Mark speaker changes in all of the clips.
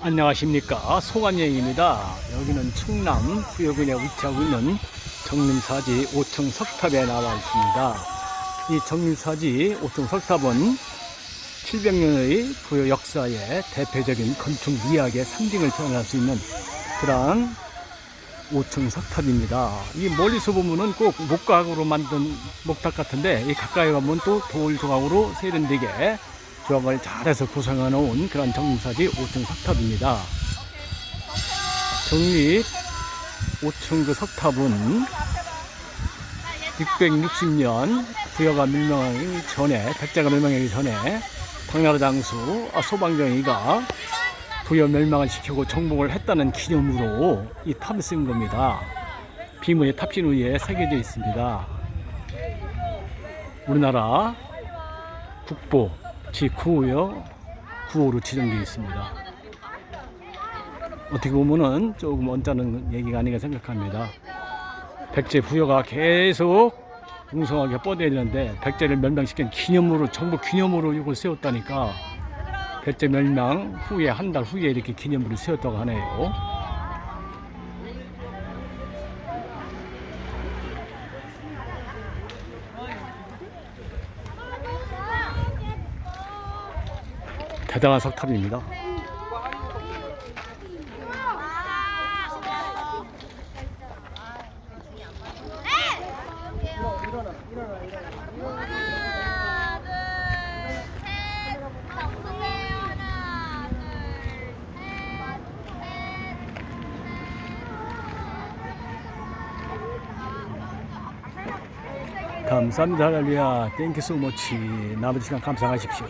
Speaker 1: 안녕하십니까. 송안여행입니다. 여기는 충남 구여군에 위치하고 있는 정림사지 5층 석탑에 나와 있습니다. 이 정림사지 5층 석탑은 700년의 부여 역사의 대표적인 건축 미학의 상징을 표현할 수 있는 그러한 5층 석탑입니다. 이 멀리서 보면은 꼭 목각으로 만든 목탑 같은데 이 가까이 가면 또 돌 조각으로 세련되게 조합을 잘해서 구성해 놓은 그런 정림사지 5층 석탑입니다. 정립 5층 그 석탑은 660년 부여가 멸망하기 전에 백제가 멸망하기 전에 당나라 장수 아, 소방정이가 부여 멸망을 시키고 정복을 했다는 기념으로 이 탑을 쓴 겁니다. 비문의 탑신 위에 새겨져 있습니다. 우리나라 국보 지9호요 9호로 지정되어 있습니다. 어떻게 보면은 조금 언짢은 얘기가 아닌가 생각합니다. 백제 부여가 계속 웅성하게 뻗어지는데 백제를 멸망시킨 기념으로 정부 기념으로 이걸 세웠다니까 백제 멸망 후에 한 달 후에 이렇게 기념으로 세웠다고 하네요. 대단한 석탑입니다. 감사합니다. 할렐루야. 땡큐 소머치 남은 시간 감상하십시오.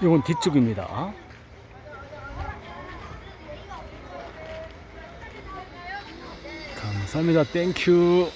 Speaker 1: 이건 뒤쪽입니다. 감사합니다. 땡큐.